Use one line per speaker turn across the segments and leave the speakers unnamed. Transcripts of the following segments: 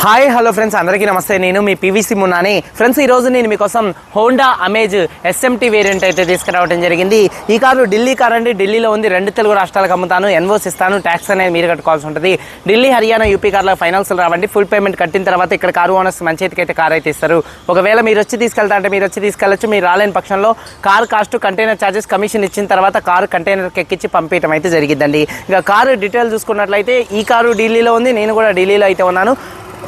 Hi hello friends అందరికీ నమస్తే. నేను మీ పీవీసీ మున్నాని ఫ్రెండ్స్ ఈరోజు నేను మీకోసం హోండా అమేజ్ ఎస్ఎంటీ వేరియంట్ అయితే తీసుకురావడం జరిగింది. ఈ కారు ఢిల్లీ కార్ అండి ఢిల్లీలో ఉంది. రెండు తెలుగు రాష్ట్రాలకు అమ్ముతాను. ఎన్వోస్ ఇస్తాను. ట్యాక్స్ అనేది మీరు కట్టుకోవాల్సి ఉంటుంది. ఢిల్లీ హర్యానా యూపీ కార్లో ఫైనాన్స్ రావండి. ఫుల్ పేమెంట్ కట్టిన తర్వాత ఇక్కడ కారు ఓనర్స్ మంచి చేతికి అయితే కార్ అయితే ఇస్తారు. ఒకవేళ మీరు వచ్చి తీసుకెళ్తా అంటే మీరు వచ్చి తీసుకెళ్ళచ్చు. మీరు రాలేని పక్షంలో car cost container charges commission ఇచ్చిన తర్వాత కారు కంటైనర్కి ఎక్కించి పంపించడం అయితే జరిగిద్దండి. ఇక కారు డీటెయిల్ చూసుకున్నట్లయితే ఈ కారు ఢిల్లీలో ఉంది. నేను కూడా ఢిల్లీలో అయితే ఉన్నాను.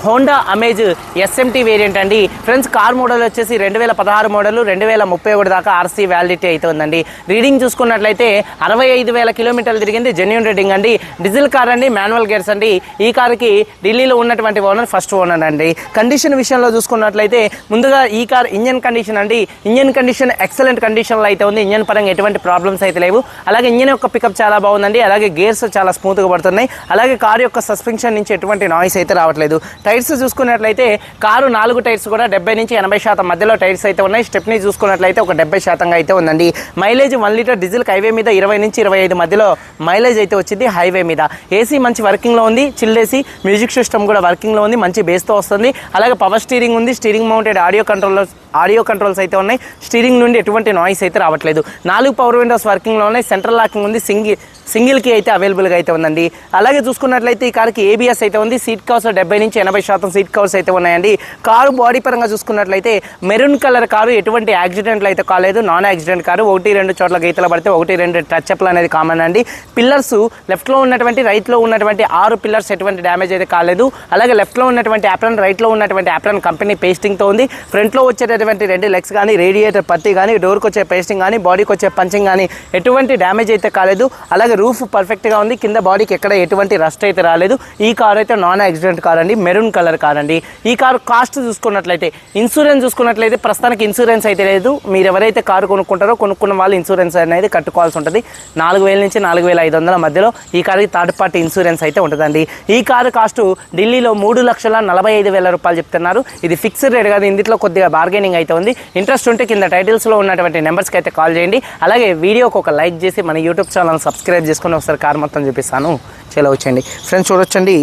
హోండా అమేజ్ ఎస్ఎంటీ వేరియంట్ అండి. ఫ్రెండ్స్ కార్ మోడల్ వచ్చేసి రెండు వేల పదహారు మోడల్ రెండు వేల ముప్పై ఒకటి దాకా ఆర్సీ వ్యాలిడిటీ అయితే ఉందండి. రీడింగ్ చూసుకున్నట్లయితే అరవై ఐదు వేల కిలోమీటర్లు తిరిగింది జెన్యున్ రీడింగ్ అండి. డీజిల్ కార్ అండి మాన్యువల్ గేర్స్ అండి. ఈ కార్కి ఢిల్లీలో ఉన్నటువంటి ఓనర్ ఫస్ట్ ఓనర్ అండి. కండిషన్ విషయంలో చూసుకున్నట్లయితే ముందుగా ఈ కార్ ఇంజన్ కండిషన్ అండి. ఇంజన్ కండిషన్ ఎక్సలెంట్ కండిషన్లో అయితే ఉంది. ఇంజన్ పరంగా ఎటువంటి ప్రాబ్లమ్స్ అయితే లేవు. అలాగే ఇంజన్ యొక్క పికప్ చాలా బాగుందండి. అలాగే గేర్స్ చాలా స్మూత్గా పడుతున్నాయి. అలాగే కార్ యొక్క సస్పెన్షన్ నుంచి ఎటువంటి నాయిస్ అయితే రావట్లేదు. టైర్స్ చూసుకున్నట్లయితే కారు నాలుగు టైర్స్ కూడా డెబ్బై నుంచి ఎనభై శాతం మధ్యలో టైర్స్ అయితే ఉన్నాయి. స్టెప్ని చూసుకున్నట్లయితే ఒక డెబ్బై శాతంగా అయితే ఉందండి. Mileage one litre diesel highway మీద ఇరవై నుంచి ఇరవై ఐదు మధ్యలో మైలేజ్ అయితే వచ్చింది హైవే మీద. ఏసీ మంచి వర్కింగ్లో ఉంది చిల్లేసి మ్యూజిక్ సిస్టమ్ కూడా వర్కింగ్లో ఉంది మంచి బేస్తో వస్తుంది. అలాగే పవర్ స్టీరింగ్ ఉంది steering mounted audio control audio controls అయితే ఉన్నాయి. స్టీరింగ్ నుండి ఎటువంటి నాయిస్ అయితే రావట్లేదు. నాలుగు పవర్ విండోస్ వర్కింగ్లో ఉన్నాయి సెంట్రల్ లాకింగ్ ఉంది. సింగిల్ సింగిల్కి అయితే అవైలబుల్గా అయితే ఉందండి. అలాగే చూసుకున్నట్లయితే ఈ కార్కి ఏబిఎస్ అయితే ఉంది. సీట్ కవర్స్ డెబ్బై నుంచి ఎనభై శాతం సీట్ కవర్స్ అయితే ఉన్నాయండి. కారు బాడీ పరంగా చూసుకున్నట్లయితే మెరూన్ కలర్ కారు ఎటువంటి యాక్సిడెంట్లు అయితే కాలేదు. Non accident car. ఒకటి రెండు చోట్ల గీతలు పడితే ఒకటి రెండు టచ్ అప్లు అనేది కామన్ అండి. పిల్లర్స్ లెఫ్ట్లో ఉన్నటువంటి రైట్లో ఉన్నటువంటి ఆరు పిల్లర్స్ ఎటువంటి డ్యామేజ్ అయితే కాలేదు. అలాగే లెఫ్ట్లో ఉన్నటువంటి యాప్రాన్ రైట్లో ఉన్నటువంటి యాప్రాన్ కంపెనీ పేస్టింగ్తో ఉంది. ఫ్రంట్లో వచ్చేటువంటి రెండు లెగ్స్ కానీ రేడియేటర్ పత్తి కానీ డోర్కి వచ్చే పేస్టింగ్ కానీ బాడీకి వచ్చే పంచింగ్ కానీ ఎటువంటి డ్యామేజ్ అయితే కాలేదు. అలాగే రూఫ్ పర్ఫెక్ట్గా ఉంది. కింద బాడీకి ఎక్కడ ఎటువంటి రస్ట్ అయితే రాలేదు. ఈ కార్ అయితే నాన్ యాక్సిడెంట్ కార్ అండి. మెరూన్ కలర్ కార్ అండి. ఈ కార్ కాస్ట్ చూసుకున్నట్లయితే ఇన్సూరెన్స్ చూసుకున్నట్లయితే ప్రస్తుతానికి ఇన్సూరెన్స్ అయితే లేదు. మీరు ఎవరైతే కారు కొనుక్కుంటారో కొనుక్కున్న వాళ్ళు ఇన్సూరెన్స్ అనేది కట్టుకోవాల్సి ఉంటుంది. నాలుగు వేల నుంచి నాలుగు వేల ఐదు వందల మధ్యలో ఈ కారుకి థర్డ్ పార్టీ ఇన్సూరెన్స్ అయితే ఉంటుందండి. ఈ కారు కాస్ట్ ఢిల్లీలో మూడు లక్షల నలభై ఐదు వేల రూపాయలు చెప్తున్నారు. ఇది ఫిక్స్డ్ రేట్ కాదు. ఇందులో కొద్దిగా బార్గెనింగ్ అయితే ఉంది. ఇంట్రెస్ట్ ఉంటే కింద టైటిల్స్లో ఉన్నటువంటి నెంబర్స్కి అయితే కాల్ చేయండి. అలాగే వీడియోకి ఒక లైక్ చేసి మన యూట్యూబ్ ఛానల్ సబ్స్క్రైబ్ చేసుకుని ఒకసారి కార్ మొత్తం చూపిస్తాను. చేలో వచ్చండి ఫ్రెండ్స్ చూడొచ్చండి.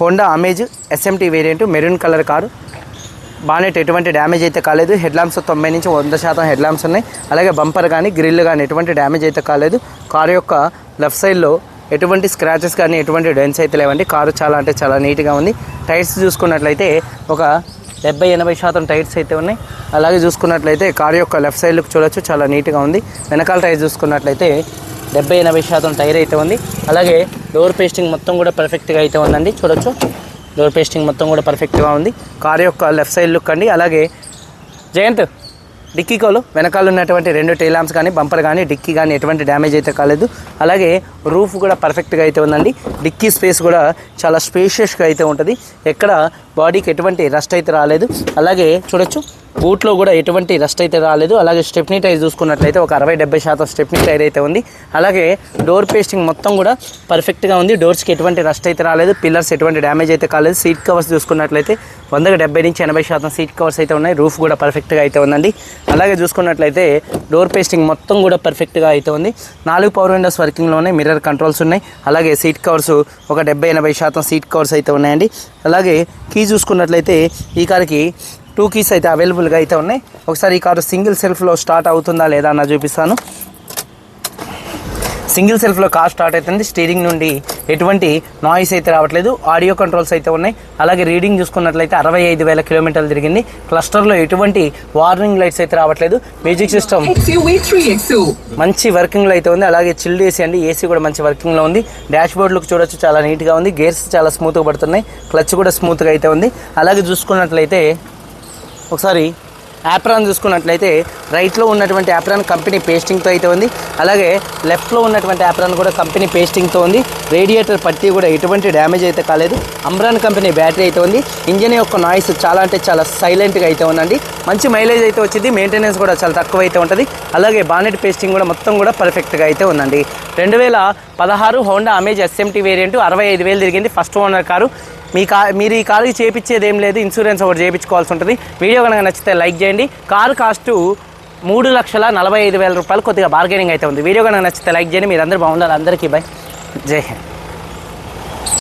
Honda Amaze SMT variant maroon colour car bonnet ఎటువంటి డ్యామేజ్ అయితే కాలేదు. హెడ్ ల్యాంప్స్ తొంభై నుంచి వంద శాతం హెడ్ ల్యాంప్స్ ఉన్నాయి. అలాగే బంపర్ కానీ గ్రిల్ కానీ ఎటువంటి డ్యామేజ్ అయితే కాలేదు. కారు యొక్క లెఫ్ట్ సైడ్లో ఎటువంటి స్క్రాచెస్ కానీ ఎటువంటి డెన్స్ అయితే లేవండి. కారు చాలా అంటే చాలా నీట్గా ఉంది. టైర్స్ చూసుకున్నట్లయితే ఒక డెబ్బై ఎనభై శాతం టైర్స్ అయితే ఉన్నాయి. అలాగే చూసుకున్నట్లయితే కారు యొక్క లెఫ్ట్ సైడ్కి చూడొచ్చు చాలా నీట్గా ఉంది. వెనకాల టైర్ చూసుకున్నట్లయితే డెబ్బై ఎనభై శాతం టైర్ అయితే ఉంది. అలాగే డోర్ పేస్టింగ్ మొత్తం కూడా పర్ఫెక్ట్గా అయితే ఉందండి చూడొచ్చు. డోర్ పేస్టింగ్ మొత్తం కూడా పర్ఫెక్ట్గా ఉంది. కార్ యొక్క లెఫ్ట్ సైడ్ లుక్ అండి. అలాగే జయంత్ డిక్కీకోలు వెనకాల ఉన్నటువంటి రెండు టైల్ కానీ బంపర్ కానీ డిక్కీ కానీ ఎటువంటి డ్యామేజ్ అయితే కాలేదు. అలాగే రూఫ్ కూడా పర్ఫెక్ట్గా అయితే ఉందండి. డిక్కీ స్పేస్ కూడా చాలా స్పేషియస్గా అయితే ఉంటుంది. ఎక్కడ బాడీకి ఎటువంటి రస్ట్ అయితే రాలేదు. అలాగే చూడొచ్చు బూట్లో కూడా ఎటువంటి రస్ట్ అయితే రాలేదు. అలాగే స్టెప్నీ టైర్ చూసుకున్నట్లయితే ఒక అరవై డెబ్బై శాతం స్టెప్నీ టైర్ అయితే ఉంది. అలాగే డోర్ పేస్టింగ్ మొత్తం కూడా పర్ఫెక్ట్గా ఉంది. డోర్స్కి ఎటువంటి రస్ట్ అయితే రాలేదు. పిల్లర్స్ ఎటువంటి డ్యామేజ్ అయితే కాలేదు. సీట్ కవర్స్ చూసుకున్నట్లయితే వందకు డెబ్బై నుంచి ఎనభై శాతం సీట్ కవర్స్ అయితే ఉన్నాయి. రూఫ్ కూడా పర్ఫెక్ట్గా అయితే ఉందండి. అలాగే చూసుకున్నట్లయితే డోర్ పేస్టింగ్ మొత్తం కూడా పర్ఫెక్ట్గా అయితే ఉంది. నాలుగు పవర్ విండోస్ వర్కింగ్లో ఉన్నాయి మిర్రర్ కంట్రోల్స్ ఉన్నాయి. అలాగే సీట్ కవర్స్ ఒక డెబ్బై ఎనభై శాతం సీట్ కవర్స్ అయితే ఉన్నాయండి. అలాగే కీ చూసుకున్నట్లయితే ఈ కార్కి టూ కీస్ అయితే అవైలబుల్గా అయితే ఉన్నాయి. ఒకసారి ఈ కారు సింగిల్ సెల్ఫ్లో స్టార్ట్ అవుతుందా లేదా అన్న చూపిస్తాను. సింగిల్ సెల్ఫ్లో కార్ స్టార్ట్ అవుతుంది. స్టీరింగ్ నుండి ఎటువంటి నాయిస్ అయితే రావట్లేదు. ఆడియో కంట్రోల్స్ అయితే ఉన్నాయి. అలాగే రీడింగ్ చూసుకున్నట్లయితే అరవై ఐదు వేల కిలోమీటర్లు తిరిగింది. క్లస్టర్లో ఎటువంటి వార్నింగ్ లైట్స్ అయితే రావట్లేదు. Music system
XUV3XO.
మంచి వర్కింగ్లో అయితే ఉంది. అలాగే చిల్డ్ ఏసీ అండి. ఏసీ కూడా మంచి వర్కింగ్లో ఉంది. డాష్ బోర్డ్ లుక్ చూడొచ్చు. చాలా నీట్గా ఉంది. గేర్స్ చాలా స్మూత్గా పడుతున్నాయి. క్లచ్ కూడా స్మూత్గా అయితే ఉంది. అలాగే చూసుకున్నట్లయితే ఒకసారి యాప్రాన్ చూసుకున్నట్లయితే రైట్లో ఉన్నటువంటి యాప్రాన్ కంపెనీ పేస్టింగ్తో అయితే ఉంది. అలాగే లెఫ్ట్లో ఉన్నటువంటి యాప్రాన్ కూడా కంపెనీ పేస్టింగ్తో ఉంది. రేడియేటర్ పట్టి కూడా ఎటువంటి డ్యామేజ్ అయితే కాలేదు. అమ్రాన్ కంపెనీ బ్యాటరీ అయితే ఉంది. ఇంజన్ యొక్క నాయిస్ చాలా అంటే చాలా సైలెంట్గా అయితే ఉందండి. మంచి మైలేజ్ అయితే వచ్చింది. మెయింటెనెన్స్ కూడా చాలా తక్కువ అయితే ఉంటుంది. అలాగే బానెట్ పేస్టింగ్ కూడా మొత్తం కూడా పర్ఫెక్ట్గా అయితే ఉందండి. రెండు వేల పదహారు హోండా అమేజ్ ఎస్ఎంటీ వేరియంట్ అరవై ఐదు వేలు తిరిగింది. First owner car. మీ కా మీరు ఈ కారుకి చేపించేది ఏం లేదు ఇన్సూరెన్స్ ఒకటి చేయించుకోవాల్సి ఉంటుంది. వీడియో కనుక నచ్చితే లైక్ చేయండి. కారు కాస్టు మూడు లక్షల నలభై ఐదు వేల రూపాయలు కొద్దిగా బార్గెనింగ్ అయితే ఉంది. వీడియో కనుక నచ్చితే లైక్ చేయండి. మీరు అందరూ బాగుండాలి. అందరికీ బై. జై హింద్.